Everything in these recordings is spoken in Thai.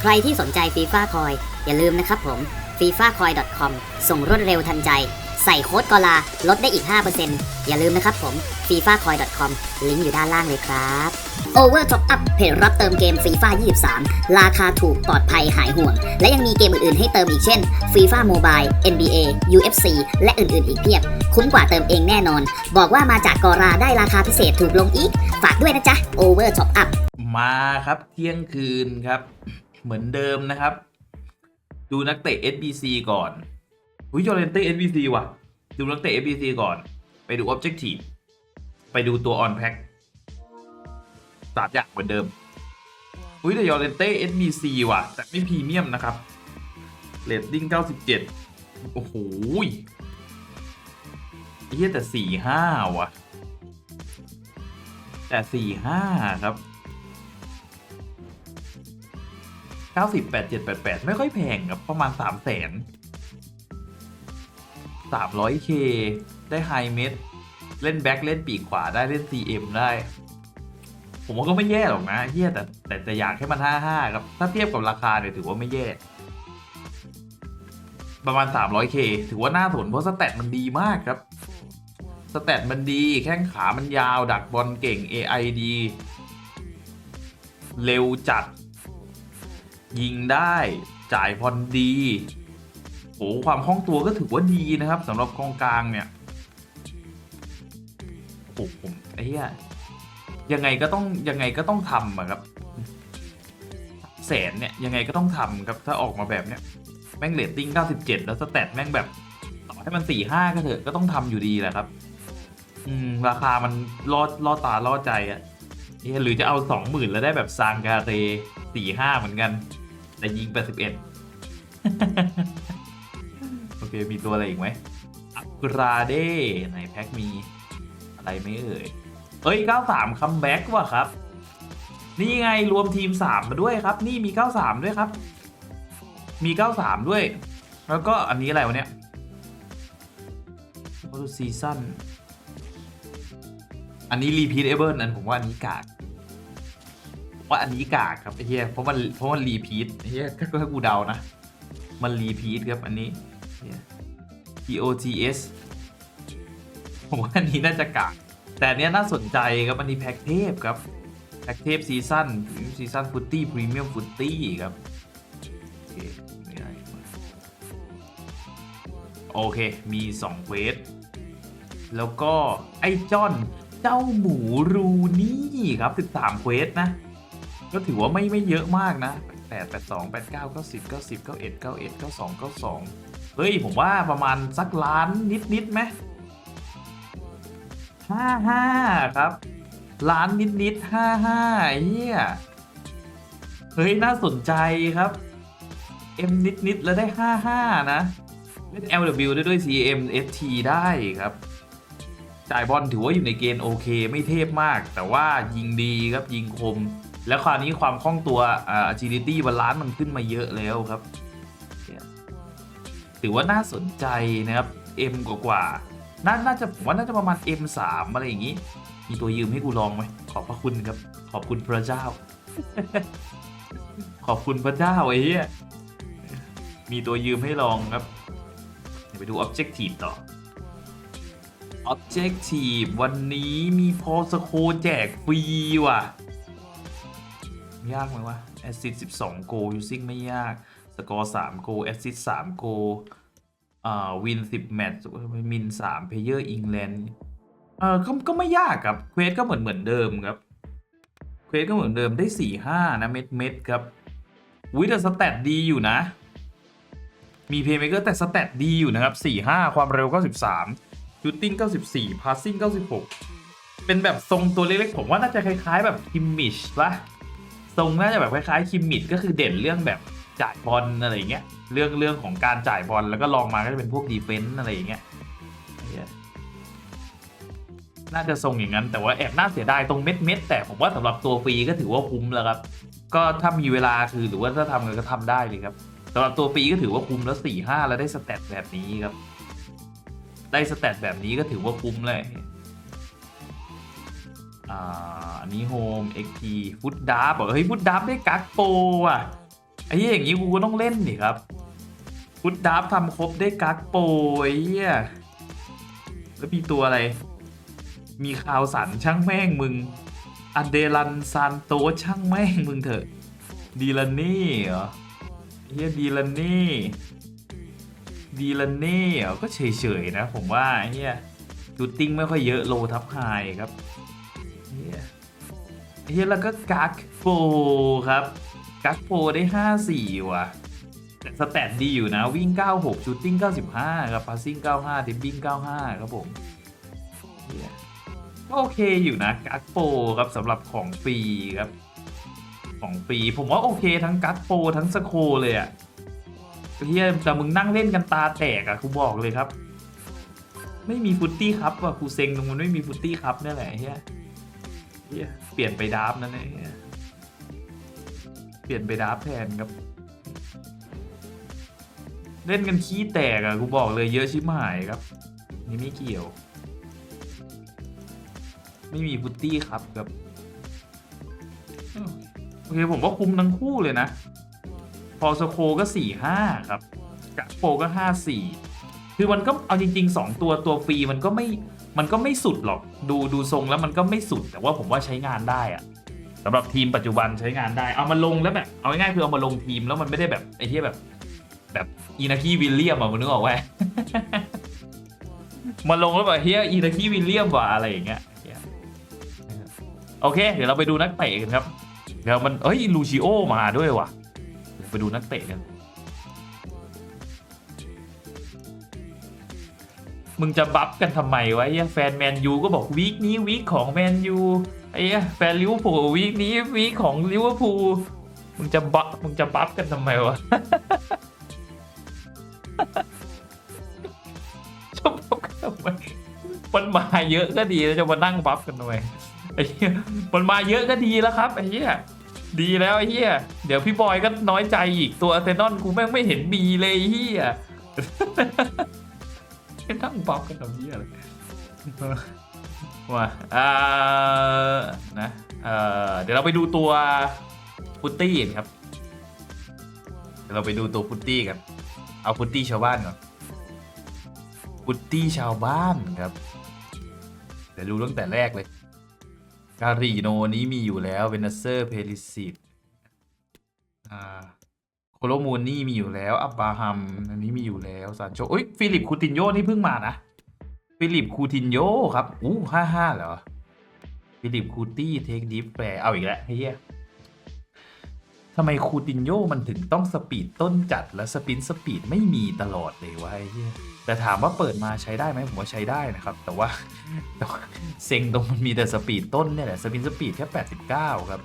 ใครที่สนใจฟีฟ่าคอยอย่าลืมนะครับผม f i f a c o i c o m ส่งรวดเร็วทันใจ ใส่โค้ดกอลาลดได้อีก 5%อย่าลืมนะครับผม f i f a c o i c o m ลิงก์อยู่ด้านล่างเลยครับ Over Top Up เพจรับเติมเกม FIFA 23 ราคาถูกปลอดภัยหายห่วง และยังมีเกมอื่นๆ ให้เติมอีกเช่น FIFA Mobile NBA UFC และอื่นๆ อีกเพียบ คุ้มกว่าเติมเองแน่นอน บอกว่ามาจากกอราได้ราคาพิเศษถูกลงอีก ฝากด้วยนะจ๊ะ Over Top Up มาครับเที่ยงคืนครับ เหมือนเดิมนะครับ ดูนักเตะ SBC ก่อนอุ้ยจอร์เรนเต้ SBC ว่ะ ดูนักเตะ SBC ก่อน ไปดู Objective ไปดูตัว On Pack สามอย่างเหมือนเดิมอุ้ยแต่ยอร์เรนเต้ SBC ว่ะ แต่ไม่พรีเมียมนะครับเรตติ้ง97 โอ้โหเหี้ยแต่ 45 ว่ะ แต่ 45 ครับ 90 87 88 ไม่ค่อยแพงครับประมาณ 3 0 0แสน 300k ได้ไฮเมดเล่นแบ็คเล่นปีกขวาได้เล่น CM ได้ ผมว่าก็ไม่แย่หรอกนะเฮียแต่แต่แต่อยากให้มัน 55 ครับ ถ้าเทียบกับราคาเนี่ยถือว่าไม่แย่ ประมาณ 300k ถือว่าน่าสนเพราะสแตทมันดีมากครับ สแตทมันดีแข้งขามันยาวดักบอลเก่ง AI ดี เร็วจัด ยิงได้จ่ายพรดีโหความคล่องตัวก็ถือว่าดีนะครับสำหรับกองกลางเนี่ยโอ้ผมไอ้เหี้ยยังไงก็ต้องยังไงก็ต้องทำอะครับแสนเนี่ยยังไงก็ต้องทำครับถ้าออกมาแบบเนี้ยแม่งเรตติ้ง 97 แล้วสแตทแม่งแบบต่อให้มัน 45 ก็เถอะก็ต้องทำอยู่ดีแหละครับ อืม ราคามันลอดลอดตาลอดใจอะเอ๊ะหรือจะเอา 20,000 แล้วได้แบบซางกาเต45 เหมือนกัน แต่ยิงไป11โอเค มีตัวอะไรอีกไหมอักราเด้ในแพ็คมีอะไรไหม่เอ่ย เอ้ย 93 คัมแบ็กว่ะครับ นี่ไงรวมทีม 3 มาด้วยครับ นี่มี 93 ด้วยครับ มี 93 ด้วย แล้วก็อันนี้อะไรวะเนี่ยโอ้ซีซั่น อันนี้รีพีทเอเบิลอันผมว่าอันนี้กาก ว่าอันนี้กากครับไอ้เหี้ยเพราะมันเพราะมันรีพีทไอ้เหี้ยถ้าถ้ากูเดานะ มันรีพีทครับอันนี้ POTS ผมว่าอันนี้น่าจะกากแต่อันเนี้ยน่าสนใจครับอันนี้แพ็กเทพครับแพ็กเทพซีซั่นซีซั่นฟุตตี้พรีเมียมฟุตตี้ครับโอเคม่ได้โอเคมี2เควสแล้วก็ไอ้จอนเจ้าหมูรูนี่ครับ 13 เควสนะ ก็ถือว่าไม่ไม่เยอะมากนะ8 8 2 8 9 9 10 9 10 91 91 92 92เฮ้ย ผมว่าประมาณสักล้านนิดนิดไหมห้าห้าครับ ล้านนิดนิดห้าห้าเฮียเฮ้ย น่าสนใจครับ M นิดนิดแล้วได้ห้าห้านะเล่น LW ได้ด้วย CM ST ได้ครับ จ่ายบอลถือว่าอยู่ในเกณฑ์โอเค ไม่เทพมาก แต่ว่ายิงดีครับยิงคม แล้วคราวนี้ความคล่องตัวอ่า agility บาลานซ์มันขึ้นมาเยอะแล้วครับ ถือว่าน่าสนใจนะครับ M กว่ากว่าน่าน่าจะผมว่าน่าจะประมาณ M3 อะไรอย่างนี้ มีตัวยืมให้กูลองไหมขอบพระคุณครับ ขอบคุณพระเจ้า ขอบคุณพระเจ้าไอ้เหี้ยมีตัวยืมให้ลองครับไปดู Objective ต่อ Objective วันนี้มีพอสโคแจกฟรีว่ะ ยากไหมวะ Assist 12โก using ไม่ยาก สกอร์3โก Assist 3โกอ่า win 10แมตช์มิน3 player England เออก็ก็ไม่ยากครับเควสก็เหมือนเหมือนเดิมครับเควสก็เหมือนเดิมได้4 5นะเม็ดเม็ดครับวิแต่สแตทดีอยู่นะ มีเพย์เมเกอร์แต่สแตทดีอยู่นะครับ4 5ความเร็ว93ชูตติ้ง94พาสซิ่ง96เป็นแบบทรงตัวเล็กๆ ผมว่าน่าจะคล้ายๆแบบคิมมิชปะ ทรงน่าจะแบบคล้ายๆคิมมิชก็คือเด่นเรื่องแบบจ่ายบอลอะไรอย่างเงี้ยเรื่องเรื่องของการจ่ายบอลแล้วก็ลองมาก็จะเป็นพวกดีเฟนส์อะไรอย่างเงี้ยน่าจะทรงอย่างนั้น แต่ว่าแอบน่าเสียดายตรงเม็ดเม็ดๆแต่ผมว่าสำหรับตัวฟรีก็ถือว่าคุ้มแล้วครับ ก็ถ้ามีเวลาคือหรือว่าถ้าทำก็ทำได้เลยครับสำหรับตัวฟรีก็ถือว่าคุ้มแล้วสี่ห้าแล้วได้สแตทแบบนี้ครับ ได้สแตทแบบนี้ก็ถือว่าคุ้มเลย อันนี้โฮม XP ฟุตดาร์บเฮ้ยฟุตดาบได้กักโปอะไอ้ยอย่างนี้กูก็ต้องเล่นดิครับฟุตดับทำครบได้กักโปไอ้เหี้ยแล้วมีตัวอะไร มีคาวสันช่างแม่งมึง อันเดรันซานโตช่างแม่งมึงเถอะ ดีลันนี่เหรอเฮียดีลันนี่ดีลันนี่เหรอก็เฉยๆนะ ผมว่าเฮียดูตติ้งไม่ค่อยเยอะโลทับไฮครับ เฮียเฮียแล้วก็กักโปครับ กักโปได้ 54 ว่ะแต่สแตทดีอยู่นะ วิ่ง 96 ชูตติ้ง 95 ครับพาสซิ่ง 95ดิบบิ้ง 95 ครับผมก็โอเคอยู่นะ กักโปครับสำหรับของฟรีครับของฟรีผมว่าโอเคทั้งกักโปทั้งสโคเลยอะเฮียแต่มึงนั่งเล่นกันตาแตกอะกูบอกเลยครับ ไม่มีฟุตตี้ครับว่ะกูเซ็งตรงมันไม่มีฟุตตี้ครับนี่แหละเฮีย เปลี่ยนไปดับนั่นเองเปลี่ยนไปดับแทนครับ เล่นกันขี้แตกอะกูบอกเลยเยอะชิบหายครับ นี่ไม่เกี่ยว ไม่มีฟุตตี้ครับครับโอเคผมว่าคุมทั้งคู่เลยนะ พอสโคก็สี่ห้าครับกะโปก็ห้าสี่คือมันก็เอาจริงๆสองตัวตัวฟรีมันก็ไม่ มันก็ไม่สุดหรอกดูดูทรงแล้วมันก็ไม่สุด แต่ว่าผมว่าใช้งานได้อะสำหรับทีมปัจจุบันใช้งานได้เอามาลงแล้วแบบเอาง่ายๆคือเอามาลงทีมแล้วมันไม่ได้แบบไอ้ที่แบบ แบบอีนาคีวิลเลียมอะมันนึกออกไหมมาลงแล้วแบบเฮียอีนาคีวิลเลียมว่ะอะไรอย่างเงี้ยโอเค เดี๋ยวเราไปดูนักเตะกันครับเดี๋ยวมันเอ้ยลูชิโอมาด้วยว่ะ ไปดูนักเตะกัน มึงจะบัฟกันทำไมวะไอ้แฟนแมนยูก็บอกวีคนี้วีคของแมนยูไอ้แฟนลิเวอร์พูลวีคนี้วีคของลิเวอร์พูลมึงจะบัฟมึงจะบัฟกันทำไมวะจะบัฟกันทำไมมันมาเยอะก็ดีแล้วจะมานั่งบัฟกันทำไมไอ้เหี้ยมันมาเยอะก็ดีแล้วครับไอ้เหี้ยดีแล้วไอ้เหี้ยเดี๋ยวพี่บอยก็น้อยใจอีกตัวอาร์เซนอลกูแม่งไม่เห็นมีเลยไอ้เหี้ย นั่งบัฟกันทำเหี้ยอะไรมาอ่านะเอ่อเดี๋ยวเราไปดูตัวฟุตตี้กันครับ เดี๋ยวเราไปดูตัวฟุตตี้กันเอาฟุตตี้ชาวบ้านก่อนฟุตตี้ชาวบ้านครับเดี๋ยวดูตั้งแต่แรกเลยการีโนนี้มีอยู่แล้วเวนัสเซอร์เพลิสิตอ่า โคโลมูนนี่มีอยู่แล้ว อับบาฮัม อันนี้มีอยู่แล้วซานโชเอ้ย ฟิลิปคูตินโยนี่เพิ่งมานะ ฟิลิปคูตินโยครับ อู้ห้าห้าเหรอ ฟิลิปคูตี้เทคดิฟแปรเอาอีกแล้วเฮียทำไมคูตินโยมันถึงต้องสปีดต้นจัดและสปินสปีดไม่มีตลอดเลยวะไอ้เฮียแต่ถามว่าเปิดมาใช้ได้ไหมผมว่าใช้ได้นะครับแต่ว่าแต่ว่าเซ็งตรงมันมีแต่สปีดต้นเนี่ยแหละสปินสปีดแค่ 89 ครับ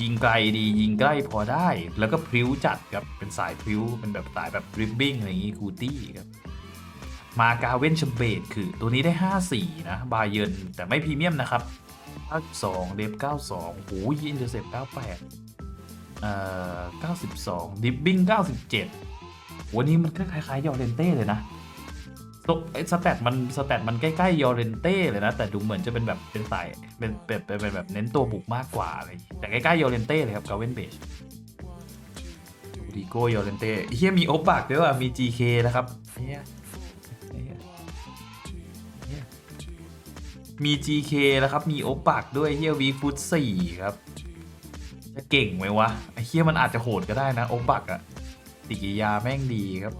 ยิงไกลดียิงใกล้พอได้ แล้วก็พริ้วจัดครับเป็นสายพริ้วเป็นแบบสายแบบริบบิ้งอะไรอย่างงี้คูตี้ครับมากาเวนชเบตคือตัวนี้ได้ 54 นะ บาเยินแต่ไม่พรีเมียมนะครับ92เดฟ92โอ้ยอินเตอร์เซป98เอ่อ92 ดิบบิ้ง97 วันนี้มันก็คล้ายๆยอร์เรนเต้เลยนะ ตัวไอ้สแตทมันสแตทมันใกล้ๆยอร์เรนเต้เลยนะ แต่ดูเหมือนจะเป็นแบบเป็นสายเป็นเป็นเป็นแบบเน้นตัวบุกมากกว่าอะไรอย่างงี้แต่ใกล้ๆยอร์เรนเต้เลยครับกาเวนเบชดีโก้ยอร์เรนเต้เฮียมีโอบักด้วยว่ะมี GK นะครับเฮียมี GK แล้วครับ มีโอปักด้วยเฮียวีฟุตสี่ครับ จะเก่งไหมวะไอเฮียมันอาจจะโหดก็ได้นะ โอปักอะติกิยาแม่งดีครับ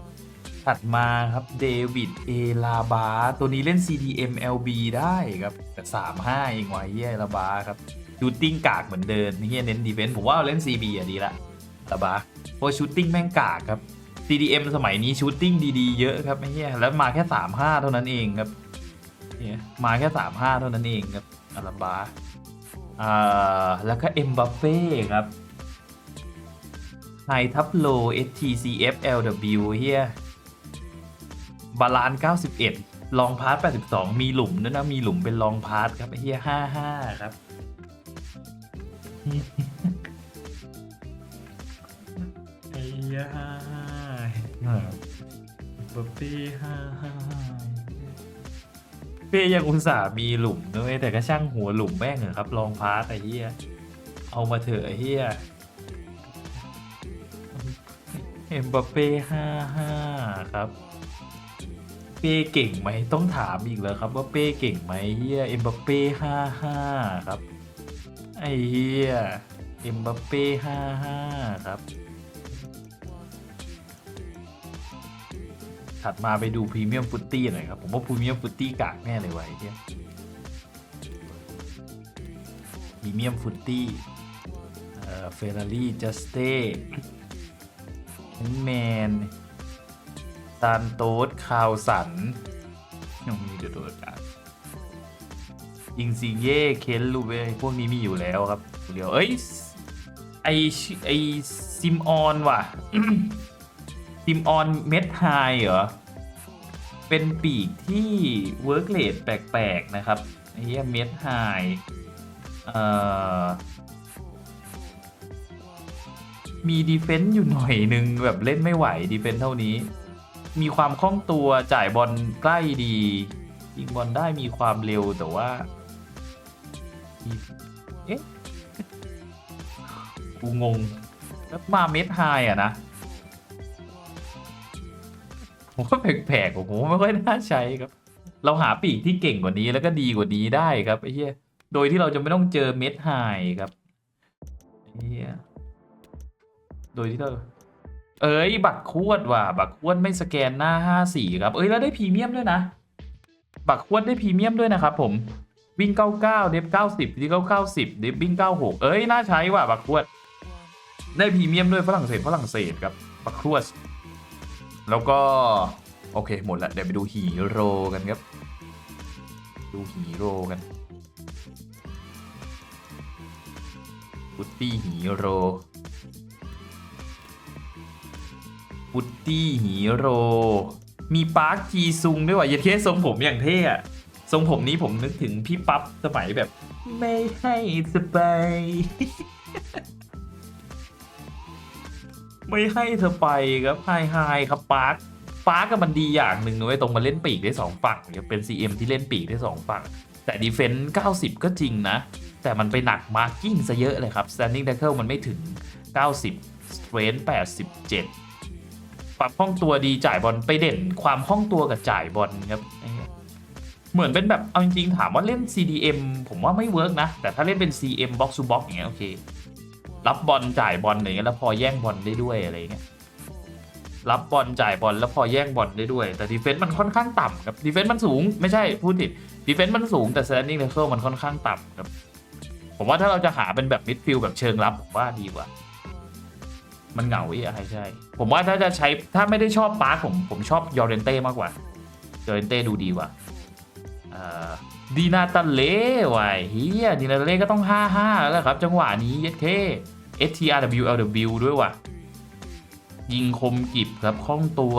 ถัดมาครับเดวิดเอลาบา ตัวนี้เล่น CDM LB ได้ครับแต่35เองวะเฮียลาบาครับชูตติ้งกากเหมือนเดิมเฮียเน้นดีเฟนส์ผมว่าเล่น CB อะดีละลาบาเพราะชูตติ้งแม่งกากครับ CDM สมัยนี้ชูตติ้งดีๆเยอะครับเฮียแล้วมาแค่35เท่านั้นเองครับเนี่ยมาแค่สามห้าเท่านั้นเองครับอาราบาอ่าแล้วก็เอ็มบัปเป้ครับไฮทับโล STCF LW เฮีย บาลาน91 ลองพาร์ท82 มีหลุมด้วยนะมีหลุมเป็นลองพาร์ทครับเฮีย55 ครับ ไอ้เฮีย55บัปเป้55เป้ยังอุตส่าห์มีหลุมด้วยแต่ก็ช่างหัวหลุมแม่งเหรอครับลองพาร์ตไอ้เหี้ยเอามาเถอะไอ้เหี้ยเอ็มบัปเป้ห้าห้าครับ ป้เก่งไหมต้องถามอีกแล้วครับว่าเป้เก่งไหมเฮียเอ็มบัปเป้ห้าห้าครับไอเฮียเอ็มบัปเป้ห้าห้าครับ ถัดมาไปดูพรีเมียมฟุตตี้หน่อยครับ ผมว่าพรีเมียมฟุตตี้กากแน่เลยไวะไอ้เฮียพรีเมียมฟุตตี้เอ่อเฟอร์รารี่จัสเต้แมน ซานโตสคาวสันยังมีเดือดดกันยิงซีเย่เคนลูเวพวกนี้มีอยู่แล้วครับ เดี๋ยว เอ้ย ไอไอซิมออนว่ะ ซิมออนเม็ดไฮเหรอ เป็นปีกที่เวิร์กเลดแปลก ๆ นะครับไอ้เหี้ยเม็ดไฮเอ่อมีดีเฟนต์อยู่หน่อยนึงแบบเล่นไม่ไหวดีเฟนต์เท่านี้ มีความคล่องตัวจ่ายบอลใกล้ดียิงบอลได้มีความเร็วแต่ว่าเอ๊ะกูงง แล้วมาเม็ดไฮอะนะผมว่าแปลกๆผมไม่ค่อยน่าใช้ครับ เราหาปีกที่เก่งกว่านี้แล้วก็ดีกว่านี้ได้ครับไอ้เหี้ยโดยที่เราจะไม่ต้องเจอเม็ดไฮครับไอ้เหี้ยโดยที่เรา เอ้ย บัตรควดว่ะ บัตรควดไม่สแกนหน้าห้าสี่ครับ เอ้ย แล้วได้พรีเมียมด้วยนะ บัตรควดได้พรีเมียมด้วยนะครับผม วิ่งเก้าเก้าเดฟเก้าสิบดีเก้าเก้าสิบเดฟวิ่งเก้าหกเอ้ย น่าใช้ว่ะ บัตรควด ได้พรีเมียมด้วยฝรั่งเศสฝรั่งเศสครับ บัตรควด แล้วก็ โอเค หมดละ เดี๋ยวไปดูฮีโร่กันครับ ดูฮีโร่กันฟุตตี้ฮีโร่ ฟุตตี้ฮีโร่มีปาร์คจีซุงด้วยว่ะเยเคสทรงผมอย่างเท่อะทรงผมนี้ผมนึกถึงพี่ปั๊บสมัยแบบ ไม่ให้สบายไม่ให้เธอไปครับไฮไฮครับปาร์คปาร์คก็มันดีอย่างหนึ่งนะเว้ยตรงมาเล่นปีกได้สองฝั่งเนี่ยเป็น CM ที่เล่นปีกได้สองฝั่ง แต่ดีเฟนต์90 ก็จริงนะ แต่มันไปหนักมาร์กิ้งซะเยอะเลยครับ standing tackle มันไม่ถึง 90 strength 87 ความคล่องตัวดีจ่ายบอลไปเด่นความคล่องตัวกับจ่ายบอลครับ เหมือนเป็นแบบเอาจริงๆถามว่าเล่น CDM ผมว่าไม่เวิร์กนะ แต่ถ้าเล่นเป็น CM box to box อย่างเงี้ยโอเค รับบอลจ่ายบอลอะไรเงี้ยแล้วพอแย่งบอลได้ด้วยอะไรเงี้ยรับบอลจ่ายบอลแล้วพอแย่งบอลได้ด้วย แต่ดีเฟนต์มันค่อนข้างต่ำครับดีเฟนต์มันสูงไม่ใช่พูดผิดดีเฟนต์มันสูงแต่ standing tackle มันค่อนข้างต่ำครับ ผมว่าถ้าเราจะหาเป็นแบบมิดฟิลแบบเชิงรับผมว่าดีกว่า มันเหงาอีอะใช่ ผมว่าถ้าจะใช้ถ้าไม่ได้ชอบปาร์คผมผมชอบยอร์เรนเต้มากกว่ายอร์เรนเต้ดูดีกว่าดีนาตาเล่ว่ะเฮียดีนาตาเล่ก็ต้อง 5-5 แล้วครับ จังหวะนี้เยเค STRWLW ด้วยว่ะ ยิงคมกิบครับคล่องตัว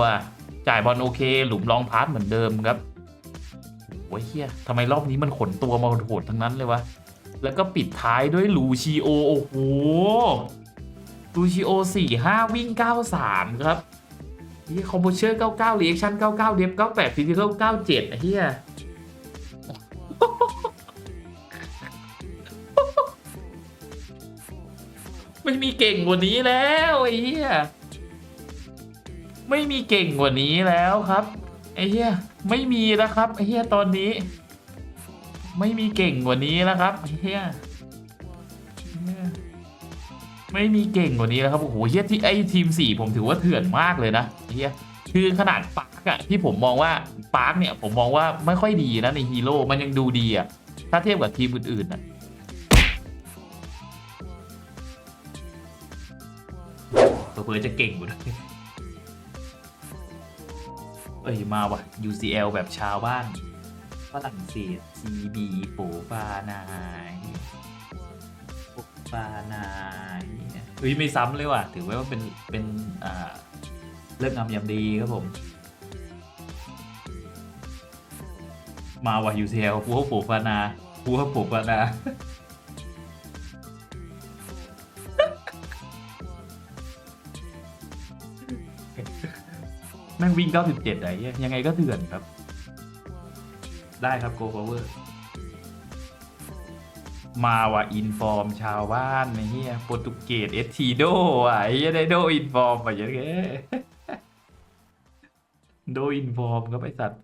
จ่ายบอลโอเค หลุมรองพาสเหมือนเดิมครับโอ้ยเฮียทำไมรอบนี้มันขนตัวมาโหดทั้งนั้นเลยวะ แล้วก็ปิดท้ายด้วยลูชิโอ โอ้โห ลูชิโอสี่ห้าวิ่งเก้าสามครับนี่คอมโบเชอร์เก้าเก้าเรีแอคชั่นเก้าเก้าเดฟเก้าแปดฟิสิกอลเก้าเจ็ดเฮียไม่มีเก่งกว่านี้แล้วไอ้เหี้ย ไม่มีเก่งกว่านี้แล้วครับไอ้เหี้ยไม่มีแล้วครับไอ้เหี้ยตอนนี้ ไม่มีเก่งกว่านี้แล้วครับไอ้เหี้ย ไม่มีเก่งกว่านี้แล้วครับโอ้โหเฮียที่ไอทีมสี่ผมถือว่าเถื่อนมากเลยนะเฮียคือขนาดปาร์กอะที่ผมมองว่าปาร์กเนี่ยผมมองว่าไม่ค่อยดีนะในฮีโร่มันยังดูดีอะถ้าเทียบกับทีมอื่นๆนะเผื่อจะเก่งกว่าเอ้ยมาว่ะ UCL แบบชาวบ้านฝรั่งเศส CB โปฟานายโปฟานาย เฮ้ยไม่ซ้ำเลยว่ะ ถือไว้ว่าเป็นเป็นอ่าเลิกงามยามดีครับผม มาว่ะ UCL กูว่าโปฟานากูว่าโปฟานาแม่งวิ่ง 97ไอ้เหี้ยังไงก็เถื่อนครับ ได้ครับ Go Power มาว่ะอินฟอร์มชาวบ้านไอ้เหี้ยโปรตุเกสเอสทีโดว่ะไอ้เหี้ยได้โดอินฟอร์มว่ะเหี้ยัดเคโดอินฟอร์มครับไอสัตว์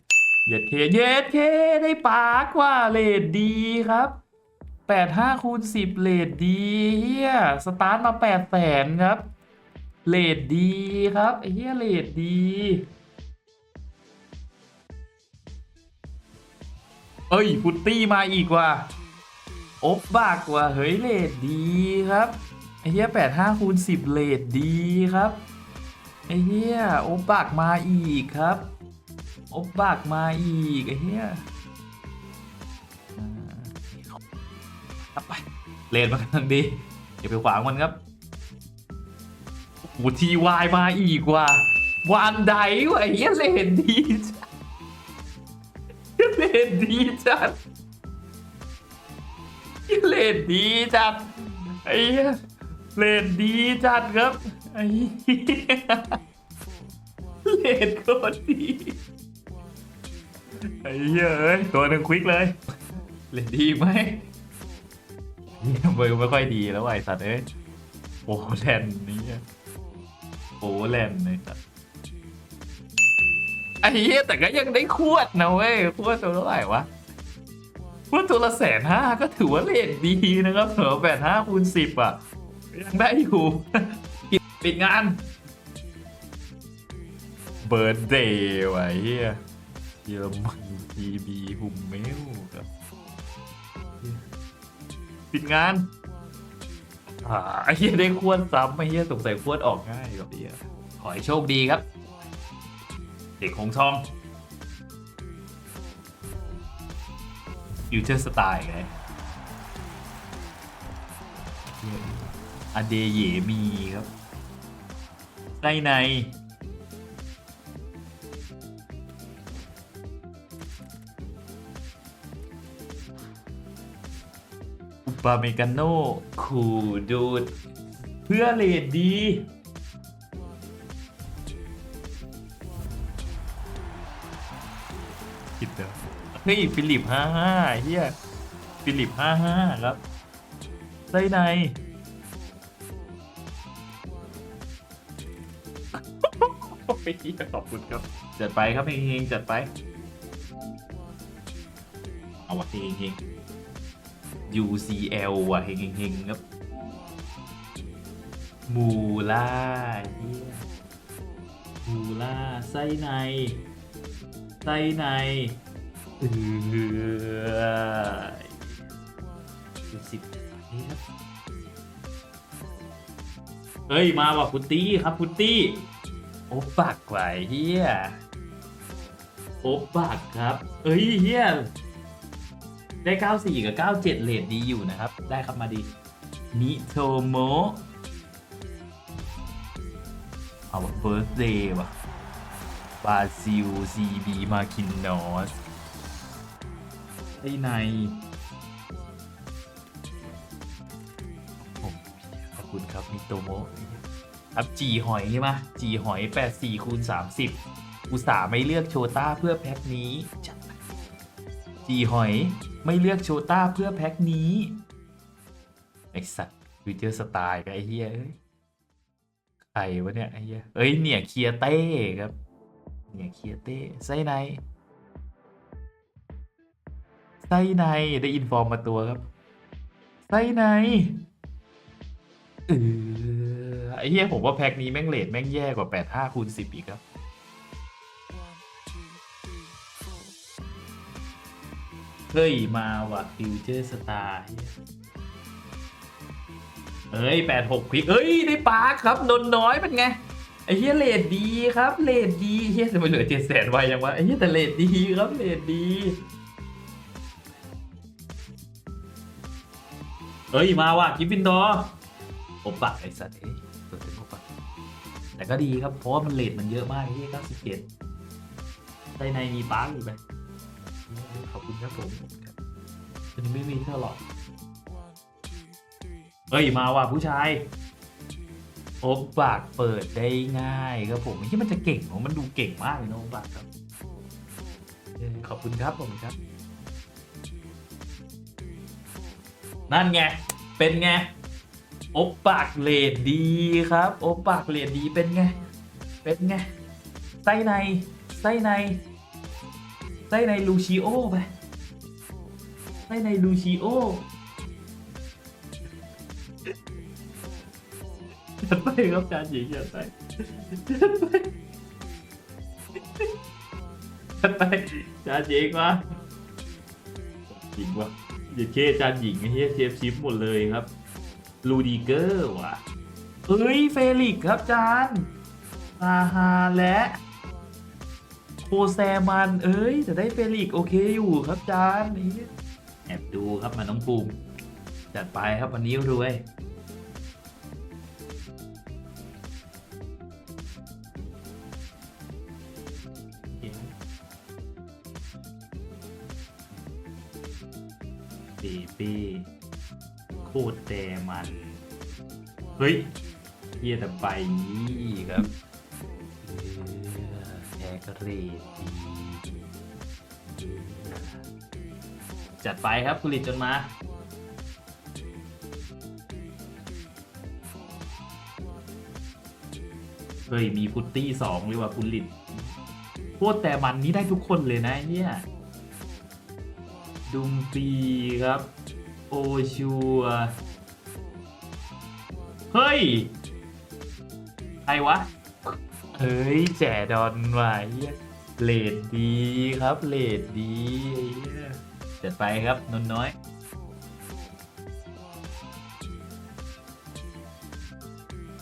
เย็ดเคเย็ดเคได้ปากว่าเลดดีครับแปดห้าคูณสิบเลดดีเฮียสตาร์ทมาแปดแสนครับเลดดีครับไอ้เฮียเลดดี เอ้ยพุตตี้มาอีกว่ะ โอ๊บบากว่ะเฮ้ยเลดดีครับไอ้เฮียแปดห้าคูณสิบเลดดีครับไอ้เฮียโอบบากมาอีกครับโอบบากมาอีกไอ้เฮียรับไปเลดมากทางดีอย่าไปขวางมันครับโอ้ทีวายมาอีกว่ะวานไดว่ะไอ้เฮียเลดดีจัดเลดดีจัด เลดดีจัดไอ้เหี้ยเลดดีจัดครับไอ้เหี้ยเลดโคตรดีไอ้เหี้ยเอ้ยตัวหนึ่งควิกเลยเลดดีไหมเหี้ยมือไม่ค่อยดีแล้วไอ้สัตว์เอ้ยโอ้แลนด์นี่โอ้แลนด์ไอ้สัตว์ไอ้เหี้ยแต่ก็ยังได้ขวดนะเว้ยขวดตัวเท่าไหร่วะ วดตัวละแสนห้าก็ถือว่าเลทดีนะครับเหลือแปดห้าคูณสิบอะยังได้อยู่ปิดปิดงานเบิร์ดเดย์ไอ้เฮียเยอรมันทีบีฮุมเมลครับปิดงานอ่าไอ้เฮียได้ขวดซ้ำไอ้เฮียสงสัยขวดออกง่ายกว่าพี่ขอให้โชคดีครับ เด็กคงทอง ฟิวเจอร์สไตล์ไงอเดเยมีครับในในอุปาเมกาโนคูดูด เพื่อเลดดี ฮ้ยฟิลิปห้าห้าเฮียฟิลิปห้าห้าครับไส้ในขอบคุณครับ จัดไปครับเฮงๆจัดไป เอาวะเฮงๆ UCL ว่ะเฮงๆครับมูล่าเฮียมูล่าไส้ในไส้ใน เออดูสิบนี่ครับเฮ้ย มาว่ะพุตตี้ครับพุตตี้ โอบบักไหวเฮียโอบบักครับ เอ้ยเฮียได้ 94 กับ 97 เลทดีอยู่นะครับ ได้ครับมาดี นิโทโมเอาเบิร์ d เดย์ว่ะบราซิลซีบีมาคินนอส ไอ้ในผมขอบคุณครับมิโตโมะครับจีหอยใช่ไหมจีหอย 84คูณ30 อุตส่าห์ไม่เลือกโชต้าเพื่อแพ็คนี้ จีหอยไม่เลือกโชต้าเพื่อแพ็คนี้ ไอสัตว์ฟิวเจอร์สไตล์กับไอเฮียเอ้ยใครวะเนี่ยไอ้เฮียเอ้ยเนี่ยเคียเต้ครับ เนี่ยเคียเต้ไส้ใน ไส้ในได้อินฟอร์มมาตัวครับไส้ในเออไอ้เหี้ยผมว่าแพ็คนี้แม่งเลทแม่งแย่กว่า 85คูณ10 อีกครับเฮ้ย มาว่ะฟิวเจอร์สตาร์เอ้ย86ควิกเอ้ย ได้ปาร์คครับ นนน้อยเป็นไง ไอ้เฮียเลดดีครับ เลดดีเฮียจะไปเหลือเจ็ดแสนไวยังวะ ไอ้เฮียแต่เลดดีครับ เลดดี เอ้ยมาว่ะกิฟฟินดอร์โอปะไอ้สัตว์เอ้ยตัวเต็มโอปะแต่ก็ดีครับเพราะว่ามันเลดมันเยอะมากไอ้เฮียเก้าสิบเจ็ดในในมีปาร์คอยู่ไหมขอบคุณครับผมครับอันนี้ไม่มีเท่าหรอกเอ้ยมาว่ะผู้ชายโอบปากเปิดได้ง่ายครับผมที่มันจะเก่งของมันดูเก่งมากเลยนะโอบปากครับเออขอบคุณครับผมครับ นั่นไง เป็นไง โอบปากเลดดีครับ โอบปากเลดดีเป็นไง เป็นไง ไส้ใน ไส้ใน ไส้ในลูชิโอไป ไส้ในลูชิโอจัดไปครับจานหญิงจัดไปจัดไปจัดไปจานหญิงวะหญิงวะ อย่าเชจานหญิงไอ้เหี้ยเชฟชิปหมดเลยครับลูดีเกอร์ว่ะเฮ้ยเฟลิกครับจานอาฮาและโคแซมัน เอ้ยแต่ได้เฟลิกโอเคอยู่ครับจานนี่แอบดูครับมันน้องภูมิจัดไปครับวันนี้รวย โคตรแต่มัน เฮ้ยเฮียแต่ใบนี้ครับแอกรดดีจัดไปครับผลิตจนมาเฮ้ยมีฟุตตี้สองเลยว่ะผลิตโคตรแต่มันนี้ได้ทุกคนเลยนะเนี่ย ดุมปีครับ โอชัวเฮ้ย ใครวะ เฮ้ย แจดอนวะเเลดดีครับ เลดดีเหี้ยจัดไปครับ นนน้อย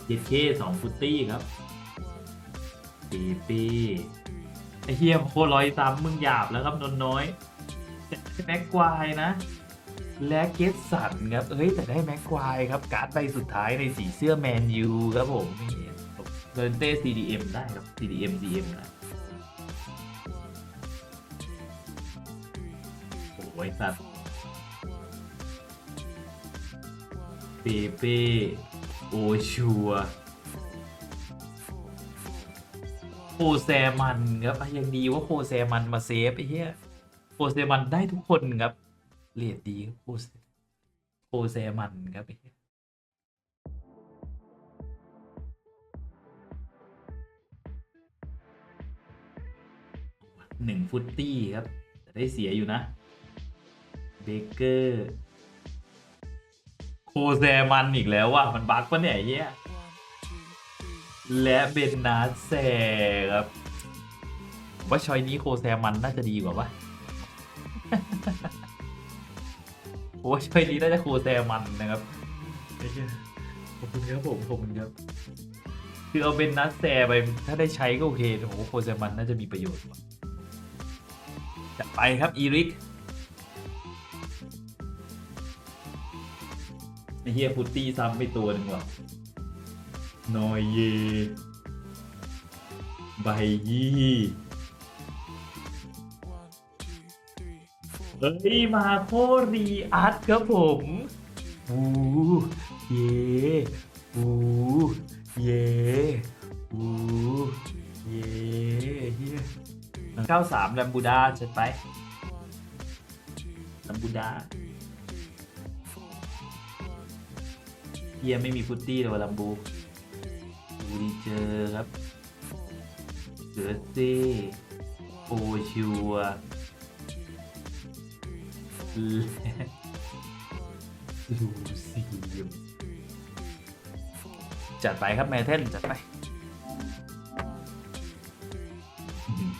เจ็ดเคสองฟุตตี้ครับปีปีไอเฮียโครร้อยซ้ำมึงหยาบแล้วครับนนน้อยแม็กควายนะ และเกตสันครับ เอ้ย แต่ได้แม็กควายครับ การ์ดใบสุดท้ายในสีเสื้อแมนยูครับผมเดินเต้ CDM ได้ครับ CDM CM นะโอ้ยสัตว์เปเป้โอชัวโคแซมันครับอะยังดีว่าโคแซมันมาเซฟไอ้เหี้ยโคเซมันได้ทุกคนครับ เรียดดีครับโคเซโคเซมันครับหนึ่งฟุตตี้ครับ แต่ได้เสียอยู่นะ เบเกอร์ โคเซมันอีกแล้วว่ะมันบั๊กปะเนี่ยไอ้เฮียและเบนนาแซครับ ว่าชอยนี้โคแซมันน่าจะดีกว่าวะ โอ้ยช่วยนี้น่าจะโคแซมันนะครับไอ้เหี้ยขอบคุณครับผมขอบคุณครับคือเอาเป็นนัดแซไปถ้าได้ใช้ก็โอเคโอ้โหโคแซมันน่าจะมีประโยชน์ว่ะจัดไปครับอีริกไอ้เฮียพุตตี้ซ้ำไปตัวหนึ่งว่ะนอยเย ใบยี่ เฮ้ยมาโครีอาร์ตครับผมวูเย่วูเย่วูเย่เฮียเก้าสามแลมบูดาเช็ดไปแลมบูดาเฮียไม่มีฟุตตี้เลยวะลัมบูดูดีเจอครับเสือเซ่โอชัว และลูซีมจัดไปครับแมเทนจัดไป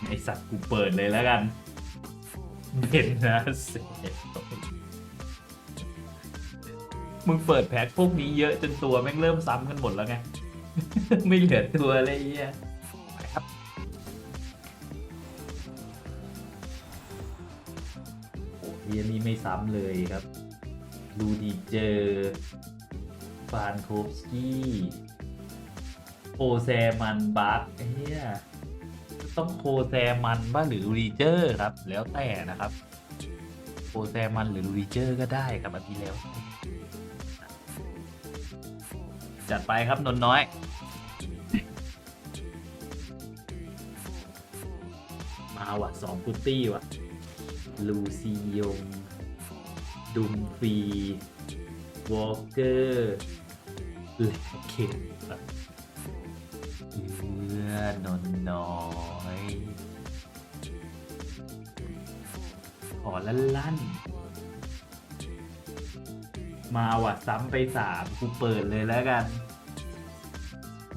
ไอสัตว์กูเปิดเลยแล้วกันเห็นนะเสมึงเปิดแพ็คพวกนี้เยอะจนตัวแม่งเริ่มซ้ำกันหมดแล้วไง ไม่เหลือตัวอะไรเงี้ย ซ้ำเลยครับลูดีเจอร์ฟานโคฟสกี้โคแซมันบัคเฮียต้องโคแซมันบ้าหรือลูดีเจอร์ครับ แล้วแต่นะครับ โคแซมันหรือลูดีเจอร์ก็ได้ครับอันที่แล้ว จัดไปครับนนน้อยมาว่ะสองกุตตี้ว่ะ ลูซียง ดุมฟรีวอลเกอร์และเข็มครับเลือนนน้อยขอลั่นลั่น มาว่ะซ้ำไปสามกูเปิดเลยแล้วกัน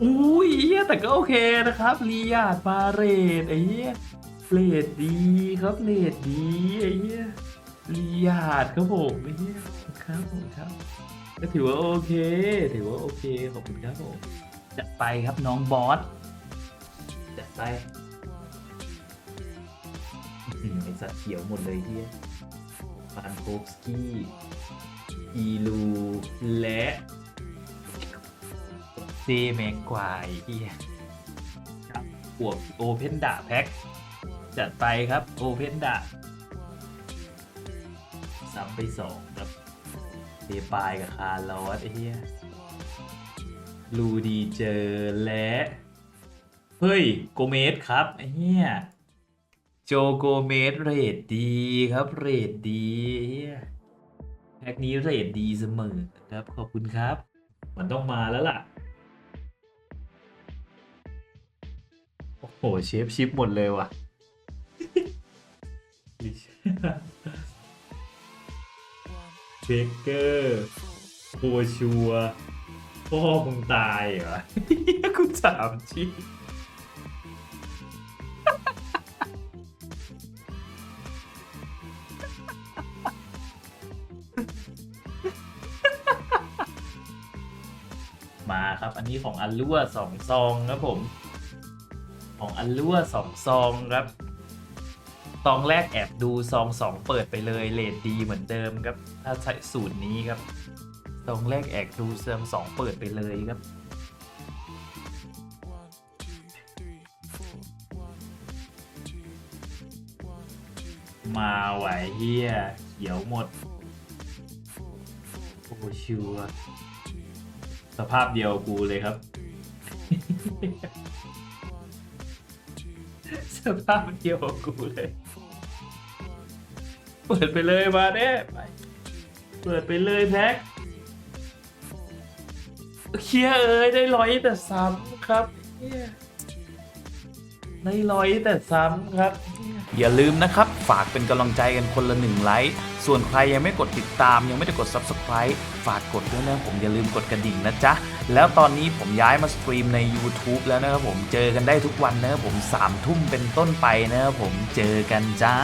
อุ้ยเหี้ยแต่ก็โอเคนะครับลียาดมาเรดไอ้เหี้ยเรดดีครับเรดดีไอ้เหี้ย ลียาดครับผมไอ้เหี้ยครับผมครับ ก็ถือว่าโอเค ถือว่าโอเคขอบคุณครับผมจัดไปครับน้องบอสจัดไปไอสัตว์เขียวหมดเลยเฮียฟานโคฟสกี้อีลูและเซแมงกวายเฮียครับบวกโอเพนดาแพ็คจัดไปครับโอเพนดา ซ้ำไปสองครับเดปายกับคาร์ลอสไอ้เหี้ยลูดีเจอและ เฮ้ย โกเมสครับ ไอ้เหี้ยโจโกเมสเรดดีครับ เรดดีไอ้เหี้ยแพ็กนี้เรดดีเสมอครับ ขอบคุณครับ มันต้องมาแล้วล่ะ โอ้โห เชฟชิปหมดเลยว่ะ เบเกอร์โคชัวพ่อมึงตายเหรอกูถามจริงมาครับอันนี้ของอันรั่วสองซองครับผม ของอันรั่วสองซองครับ ซองแรกแอบดูซองสองเปิดไปเลยเลทดีเหมือนเดิมครับ ถ้าใช้สูตรนี้ครับซองแรกแอบดูซองสองเปิดไปเลยครับมาไหวเฮียเขียวหมดโอ้ชัวสภาพเดียวกูเลยครับ สภาพเดียวกูเลย เปิดไปเลยมาเด้ไปเปิดไปเลยแพ็คเคียเอ้ยได้ร้อยแต่ซ้ำครับได้ร้อยแต่ซ้ำครับ อย่าลืมนะครับ ฝากเป็นกำลังใจกันคนละหนึ่งไลค์ ส่วนใครยังไม่กดติดตาม ยังไม่ได้กด Subscribe ฝากกดด้วยนะผมอย่าลืมกดกระดิ่งนะจ๊ะ แล้วตอนนี้ผมย้ายมาสตรีมใน YouTube แล้วนะครับผมเจอกันได้ทุกวันนะครับผม3ทุ่มเป็นต้นไปนะครับผมเจอกันจ้า